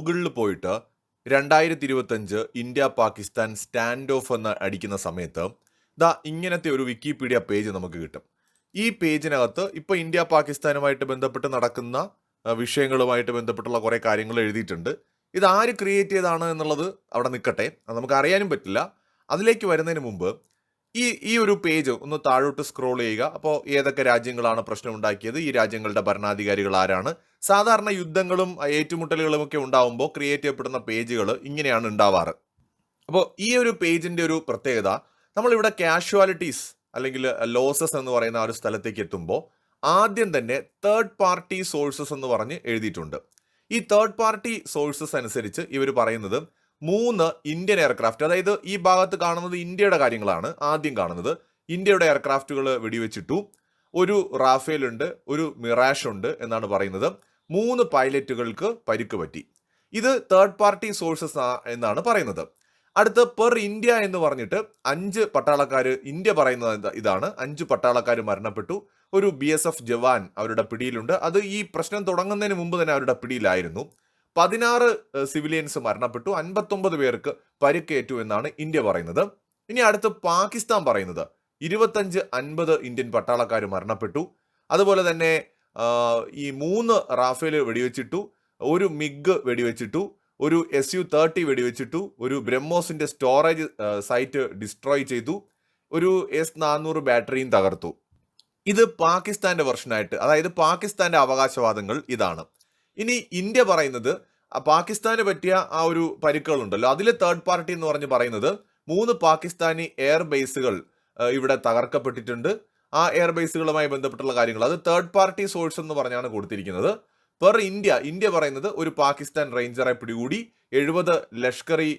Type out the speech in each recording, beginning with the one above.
ഗൂഗിളിൽ പോയിട്ട് രണ്ടായിരത്തി ഇരുപത്തഞ്ച് ഇന്ത്യ പാകിസ്ഥാൻ സ്റ്റാൻഡ് ഓഫ് എന്ന് അടിക്കുന്ന സമയത്ത് ദാ ഇങ്ങനത്തെ ഒരു വിക്കിപീഡിയ പേജ് നമുക്ക് കിട്ടും. ഈ പേജിനകത്ത് ഇപ്പോൾ ഇന്ത്യ പാകിസ്ഥാനുമായിട്ട് ബന്ധപ്പെട്ട് നടക്കുന്ന വിഷയങ്ങളുമായിട്ട് ബന്ധപ്പെട്ടുള്ള കുറേ കാര്യങ്ങൾ എഴുതിയിട്ടുണ്ട്. ഇത് ആര് ക്രിയേറ്റ് ചെയ്താണ് എന്നുള്ളത് അവിടെ നിൽക്കട്ടെ അത് നമുക്ക് അറിയാനും പറ്റില്ല. അതിലേക്ക് വരുന്നതിന് മുമ്പ് ഈ ഈ ഒരു പേജ് ഒന്ന് താഴോട്ട് സ്ക്രോൾ ചെയ്യുക. അപ്പോൾ ഏതൊക്കെ രാജ്യങ്ങളാണ് പ്രശ്നം ഉണ്ടാക്കിയത് ഈ രാജ്യങ്ങളുടെ ഭരണാധികാരികൾ ആരാണ്? സാധാരണ യുദ്ധങ്ങളും ഏറ്റുമുട്ടലുകളും ഒക്കെ ഉണ്ടാവുമ്പോൾ ക്രിയേറ്റ് ചെയ്യപ്പെടുന്ന പേജുകൾ ഇങ്ങനെയാണ് ഉണ്ടാവാറ്. അപ്പോൾ ഈ ഒരു പേജിന്റെ ഒരു പ്രത്യേകത നമ്മളിവിടെ കാഷ്വാലിറ്റീസ് അല്ലെങ്കിൽ ലോസസ് എന്ന് പറയുന്ന ആ ഒരു സ്ഥലത്തേക്ക് എത്തുമ്പോൾ ആദ്യം തന്നെ തേർഡ് പാർട്ടി സോഴ്സസ് എന്ന് പറഞ്ഞ് എഴുതിയിട്ടുണ്ട്. ഈ തേർഡ് പാർട്ടി സോഴ്സസ് അനുസരിച്ച് ഇവർ പറയുന്നത് മൂന്ന് ഇന്ത്യൻ എയർക്രാഫ്റ്റ് അതായത് ഈ ഭാഗത്ത് കാണുന്നത് ഇന്ത്യയുടെ കാര്യങ്ങളാണ് ആദ്യം കാണുന്നത്. ഇന്ത്യയുടെ എയർക്രാഫ്റ്റുകൾ വെടിവെച്ചിട്ടു. ഒരു റാഫേൽ ഉണ്ട് ഒരു മിറാഷ് ഉണ്ട് എന്നാണ് പറയുന്നത്. മൂന്ന് പൈലറ്റുകൾക്ക് പരിക്ക് പറ്റി. ഇത് തേർഡ് പാർട്ടി സോഴ്സസ് എന്നാണ് പറയുന്നത്. അടുത്ത് പെർ ഇന്ത്യ എന്ന് പറഞ്ഞിട്ട് അഞ്ച് പട്ടാളക്കാർ ഇന്ത്യ പറയുന്നത് ഇതാണ്. അഞ്ച് പട്ടാളക്കാർ മരണപ്പെട്ടു. ഒരു ബി എസ് എഫ് ജവാൻ അവരുടെ പിടിയിലുണ്ട്. അത് ഈ പ്രശ്നം തുടങ്ങുന്നതിന് മുമ്പ് തന്നെ അവരുടെ പിടിയിലായിരുന്നു. പതിനാറ് സിവിലിയൻസ് മരണപ്പെട്ടു. അൻപത്തൊമ്പത് പേർക്ക് പരിക്കേറ്റു എന്നാണ് ഇന്ത്യ പറയുന്നത്. ഇനി അടുത്ത് പാകിസ്ഥാൻ പറയുന്നത്. ഇരുപത്തഞ്ച് അൻപത് ഇന്ത്യൻ പട്ടാളക്കാർ മരണപ്പെട്ടു. അതുപോലെ തന്നെ ഈ മൂന്ന് റാഫേൽ വെടിവെച്ചിട്ടു ഒരു മിഗ് വെടിവെച്ചിട്ടു ഒരു എസ് യു തേർട്ടി വെടിവെച്ചിട്ടു ഒരു ബ്രഹ്മോസിന്റെ സ്റ്റോറേജ് സൈറ്റ് ഡിസ്ട്രോയ് ചെയ്തു ഒരു എസ് നാനൂറ് ബാറ്ററിയും തകർത്തു. ഇത് പാകിസ്ഥാന്റെ വെർഷനായിട്ട് അതായത് പാകിസ്ഥാന്റെ അവകാശവാദങ്ങൾ ഇതാണ്. ഇനി ഇന്ത്യ പറയുന്നത് പാകിസ്ഥാന് പറ്റിയ ആ ഒരു പരിക്കുകളുണ്ടല്ലോ. അതിലെ തേർഡ് പാർട്ടി എന്ന് പറഞ്ഞ് പറയുന്നത് മൂന്ന് പാകിസ്ഥാനി എയർ ബേസുകൾ ഇവിടെ തകർക്കപ്പെട്ടിട്ടുണ്ട്. ആ എയർ ബേസുകളുമായി ബന്ധപ്പെട്ടുള്ള കാര്യങ്ങൾ. അത് തേർഡ് പാർട്ടി സോഴ്സ് എന്ന് പറഞ്ഞാണ് കൊടുത്തിരിക്കുന്നത്. പെർ ഇന്ത്യ ഇന്ത്യ പറയുന്നത് ഒരു പാകിസ്ഥാൻ റേഞ്ചറെ പിടികൂടി എഴുപത് ലഷ്കറി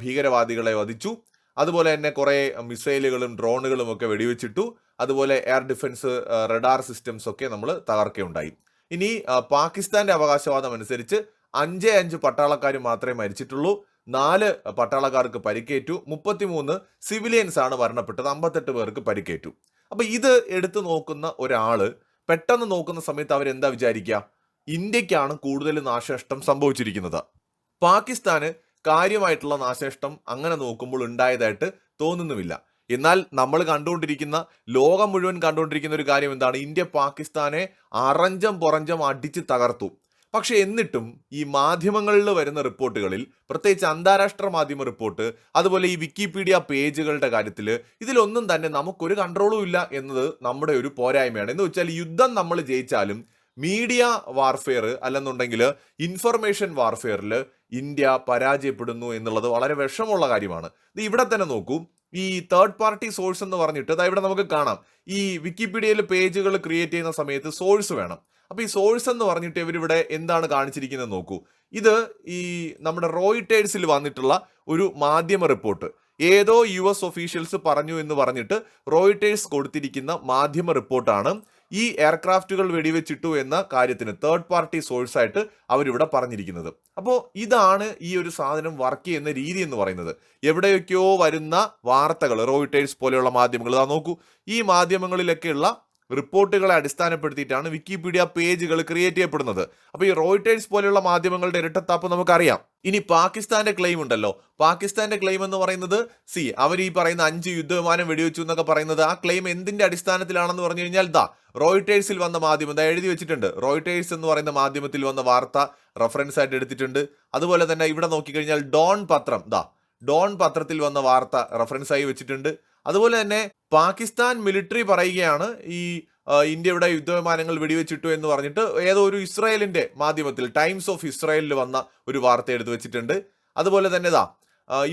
ഭീകരവാദികളെ വധിച്ചു. അതുപോലെ തന്നെ കുറേ മിസൈലുകളും ഡ്രോണുകളും ഒക്കെ വെടിവെച്ചിട്ടു. അതുപോലെ എയർ ഡിഫൻസ് റഡാർ സിസ്റ്റംസ് ഒക്കെ നമ്മൾ തകർക്കുകയുണ്ടായി ഇനി പാകിസ്ഥാന്റെ അവകാശവാദം അനുസരിച്ച് അഞ്ചേ അഞ്ച് പട്ടാളക്കാർ മാത്രമേ മരിച്ചിട്ടുള്ളൂ. നാല് പട്ടാളക്കാർക്ക് പരിക്കേറ്റു. മുപ്പത്തിമൂന്ന് സിവിലിയൻസ് ആണ് മരണപ്പെട്ടത്. അമ്പത്തെട്ട് പേർക്ക് പരിക്കേറ്റു. അപ്പൊ ഇത് എടുത്തു നോക്കുന്ന ഒരാൾ പെട്ടെന്ന് നോക്കുന്ന സമയത്ത് അവരെന്താ വിചാരിക്കുക ഇന്ത്യക്കാണ് കൂടുതൽ നാശനഷ്ടം സംഭവിച്ചിരിക്കുന്നത്. പാകിസ്ഥാന് കാര്യമായിട്ടുള്ള നാശനഷ്ടം അങ്ങനെ നോക്കുമ്പോൾ ഉണ്ടായതായിട്ട് തോന്നുന്നുമില്ല. എന്നാൽ നമ്മൾ കണ്ടുകൊണ്ടിരിക്കുന്ന ലോകം മുഴുവൻ കണ്ടുകൊണ്ടിരിക്കുന്ന ഒരു കാര്യം എന്താണ്? ഇന്ത്യ പാകിസ്ഥാനെ അറഞ്ചം പുറഞ്ചം അടിച്ച് തകർത്തു. പക്ഷെ എന്നിട്ടും ഈ മാധ്യമങ്ങളിൽ വരുന്ന റിപ്പോർട്ടുകളിൽ പ്രത്യേകിച്ച് അന്താരാഷ്ട്ര മാധ്യമ റിപ്പോർട്ട് അതുപോലെ ഈ വിക്കിപീഡിയ പേജുകളുടെ കാര്യത്തിൽ ഇതിലൊന്നും തന്നെ നമുക്കൊരു കൺട്രോളും ഇല്ല എന്നത് നമ്മുടെ ഒരു പോരായ്മയാണ്. എന്ന് വെച്ചാൽ യുദ്ധം നമ്മൾ ജയിച്ചാലും മീഡിയ വാർഫെയർ അല്ലെന്നുണ്ടെങ്കിൽ ഇൻഫർമേഷൻ വാർഫെയറിൽ ഇന്ത്യ പരാജയപ്പെടുന്നു എന്നുള്ളത് വളരെ വിഷമമുള്ള കാര്യമാണ്. ഇത് ഇവിടെ തന്നെ നോക്കൂ. ഈ തേർഡ് പാർട്ടി സോഴ്സ് എന്ന് പറഞ്ഞിട്ട് അതായത് ഇവിടെ നമുക്ക് കാണാം. ഈ വിക്കിപീഡിയയിൽ പേജുകൾ ക്രിയേറ്റ് ചെയ്യുന്ന സമയത്ത് സോഴ്സ് വേണം. അപ്പോൾ ഈ സോഴ്സ് എന്ന് പറഞ്ഞിട്ട് ഇവരിവിടെ എന്താണ് കാണിച്ചിരിക്കുന്നത് നോക്കൂ. ഇത് ഈ നമ്മുടെ റോയിറ്റേഴ്സിൽ വന്നിട്ടുള്ള ഒരു മാധ്യമ റിപ്പോർട്ട്. ഏതോ യു എസ് ഒഫീഷ്യൽസ് പറഞ്ഞു എന്ന് പറഞ്ഞിട്ട് റോയിറ്റേഴ്സ് കൊടുത്തിരിക്കുന്ന മാധ്യമ റിപ്പോർട്ടാണ് ഈ എയർക്രാഫ്റ്റുകൾ വെടിവെച്ചിട്ടു എന്ന കാര്യത്തിന് തേർഡ് പാർട്ടി സോഴ്സ് ആയിട്ട് അവരിവിടെ പറഞ്ഞിരിക്കുന്നത്. അപ്പോൾ ഇതാണ് ഈ ഒരു സാധനം വർക്ക് ചെയ്യുന്ന രീതി എന്ന് പറയുന്നത്. എവിടെയൊക്കെയോ വരുന്ന വാർത്തകൾ റോയിറ്റേഴ്സ് പോലെയുള്ള മാധ്യമങ്ങൾ. ഇതാ നോക്കൂ ഈ മാധ്യമങ്ങളിലൊക്കെയുള്ള റിപ്പോർട്ടുകളെ അടിസ്ഥാനപ്പെടുത്തിയിട്ടാണ് വിക്കിപീഡിയ പേജുകൾ ക്രിയേറ്റ് ചെയ്യപ്പെടുന്നത്. അപ്പോൾ ഈ റോയിട്ടേഴ്സ് പോലെയുള്ള മാധ്യമങ്ങളുടെ ഇരട്ടത്താപ്പ് നമുക്കറിയാം. ഇനി പാകിസ്ഥാന്റെ ക്ലെയിം ഉണ്ടല്ലോ. പാകിസ്ഥാന്റെ ക്ലെയിം എന്ന് പറയുന്നത് സി അവർ ഈ പറയുന്ന അഞ്ച് യുദ്ധവിമാനം വെടിവെച്ചു എന്നൊക്കെ പറയുന്നത് ആ ക്ലെയിം എന്തിന്റെ അടിസ്ഥാനത്തിലാണെന്ന് പറഞ്ഞു കഴിഞ്ഞാൽ ദാ റോയിട്ടേഴ്സിൽ വന്ന മാധ്യമം ദാ എഴുതി വെച്ചിട്ടുണ്ട്. റോയിട്ടേഴ്സ് എന്ന് പറയുന്ന മാധ്യമത്തിൽ വന്ന വാർത്ത റെഫറൻസ് ആയിട്ട് എടുത്തിട്ടുണ്ട്. അതുപോലെ തന്നെ ഇവിടെ നോക്കിക്കഴിഞ്ഞാൽ ഡോൺ പത്രം ദാ ഡോൺ പത്രത്തിൽ വന്ന വാർത്ത റെഫറൻസ് ആയി വെച്ചിട്ടുണ്ട്. അതുപോലെ തന്നെ പാകിസ്ഥാൻ മിലിറ്ററി പറയുകയാണ് ഈ ഇന്ത്യയുടെ യുദ്ധവിമാനങ്ങൾ വെടിവെച്ചിട്ടു എന്ന് പറഞ്ഞിട്ട് ഏതോ ഒരു ഇസ്രായേലിന്റെ മാധ്യമത്തിൽ ടൈംസ് ഓഫ് ഇസ്രായേലിൽ വന്ന ഒരു വാർത്ത എടുത്തു വെച്ചിട്ടുണ്ട്. അതുപോലെ തന്നെ ആ,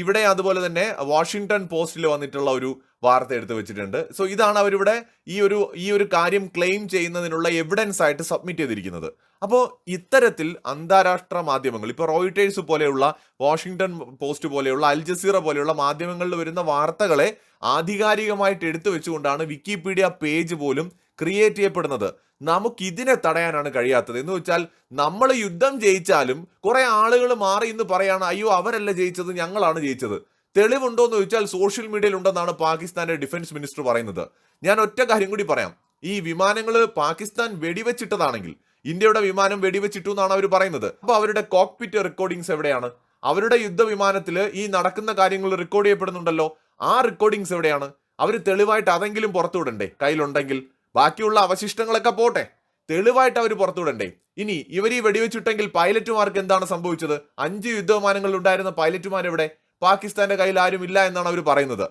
ഇവിടെ അതുപോലെ തന്നെ വാഷിങ്ടൺ പോസ്റ്റിൽ വന്നിട്ടുള്ള ഒരു വാർത്ത എടുത്തു വെച്ചിട്ടുണ്ട്. സോ ഇതാണ് അവരിവിടെ ഈ ഒരു ഈ ഒരു കാര്യം ക്ലെയിം ചെയ്യുന്നതിനുള്ള എവിഡൻസ് ആയിട്ട് സബ്മിറ്റ് ചെയ്തിരിക്കുന്നത്. അപ്പോൾ ഇത്തരത്തിൽ അന്താരാഷ്ട്ര മാധ്യമങ്ങൾ ഇപ്പോൾ റോയിട്ടേഴ്സ് പോലെയുള്ള വാഷിങ്ടൺ പോസ്റ്റ് പോലെയുള്ള അൽ ജസീറ പോലെയുള്ള മാധ്യമങ്ങളിൽ വരുന്ന വാർത്തകളെ ആധികാരികമായിട്ട് എടുത്തു വെച്ചുകൊണ്ടാണ് വിക്കിപീഡിയ പേജ് പോലും ക്രിയേറ്റ് ചെയ്യപ്പെടുന്നത്. നമുക്ക് ഇതിനെ തടയാനാണ് കഴിയാത്തത്. എന്ന് വെച്ചാൽ നമ്മൾ യുദ്ധം ജയിച്ചാലും കുറെ ആളുകൾ മാറി എന്ന് പറയാണ് അയ്യോ അവരല്ല ജയിച്ചത് ഞങ്ങളാണ് ജയിച്ചത്. തെളിവുണ്ടോ എന്ന് ചോദിച്ചാൽ സോഷ്യൽ മീഡിയയിൽ ഉണ്ടെന്നാണ് പാകിസ്ഥാന്റെ ഡിഫൻസ് മിനിസ്റ്റർ പറയുന്നത്. ഞാൻ ഒറ്റ കാര്യം കൂടി പറയാം. ഈ വിമാനങ്ങൾ പാകിസ്ഥാൻ വെടിവെച്ചിട്ടതാണെങ്കിൽ ഇന്ത്യയുടെ വിമാനം വെടിവെച്ചിട്ടു എന്നാണ് അവർ പറയുന്നത്. അപ്പൊ അവരുടെ കോക്പിറ്റ് റെക്കോർഡിങ്സ് എവിടെയാണ്? അവരുടെ യുദ്ധവിമാനത്തിൽ ഈ നടക്കുന്ന കാര്യങ്ങൾ റെക്കോർഡ് ചെയ്യപ്പെടുന്നുണ്ടല്ലോ. ആ റെക്കോർഡിങ്സ് എവിടെയാണ്? അവർ തെളിവായിട്ട് അതെങ്കിലും പുറത്തുവിടണ്ടേ? കയ്യിലുണ്ടെങ്കിൽ. ബാക്കിയുള്ള അവശിഷ്ടങ്ങളൊക്കെ പോട്ടെ. തെളിവായിട്ട് അവർ പുറത്തുവിടണ്ടേ. ഇനി ഇവർ ഈ വെടിവെച്ചിട്ടെങ്കിൽ പൈലറ്റുമാർക്ക് എന്താണ് സംഭവിച്ചത്? അഞ്ച് യുദ്ധവിമാനങ്ങളിൽ ഉണ്ടായിരുന്ന പൈലറ്റുമാരെവിടെ? പാകിസ്ഥാന്റെ കയ്യിൽ ആരും ഇല്ല എന്നാണ് അവർ പറയുന്നത്.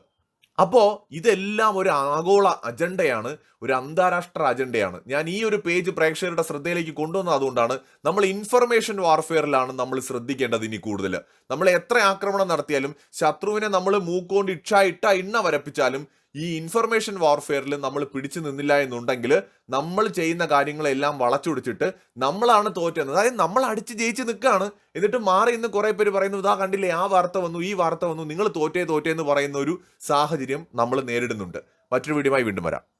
അപ്പോ ഇതെല്ലാം ഒരു ആഗോള അജണ്ടയാണ് ഒരു അന്താരാഷ്ട്ര അജണ്ടയാണ്. ഞാൻ ഈ ഒരു പേജ് പ്രേക്ഷകരുടെ ശ്രദ്ധയിലേക്ക് കൊണ്ടുവന്നത് അതുകൊണ്ടാണ്. നമ്മൾ ഇൻഫർമേഷൻ വാർഫെയറിലാണ് നമ്മൾ ശ്രദ്ധിക്കേണ്ടത് ഇനി കൂടുതൽ. നമ്മൾ എത്ര ആക്രമണം നടത്തിയാലും ശത്രുവിനെ നമ്മൾ മൂക്കോണ്ട് ഇക്ഷ ഇട്ട ഇണ്ണ വരപ്പിച്ചാലും ഈ ഇൻഫർമേഷൻ വാർഫെയറിൽ നമ്മൾ പിടിച്ചു നിന്നില്ല എന്നുണ്ടെങ്കിൽ നമ്മൾ ചെയ്യുന്ന കാര്യങ്ങളെല്ലാം വളച്ചൊടിച്ചിട്ട് നമ്മളാണ് തോറ്റുന്നത്. അതായത് നമ്മൾ അടിച്ച് ജയിച്ച് നിൽക്കുകയാണ്. എന്നിട്ട് മാറി ഇന്ന് കുറെ പേര് പറയുന്നു ഇതാ കണ്ടില്ലേ ആ വാർത്ത വന്നു ഈ വാർത്ത വന്നു നിങ്ങൾ തോറ്റേ തോറ്റേ എന്ന് പറയുന്ന ഒരു സാഹചര്യം നമ്മൾ നേരിടുന്നുണ്ട്. മറ്റൊരു വീഡിയോയുമായി വീണ്ടും വരാം.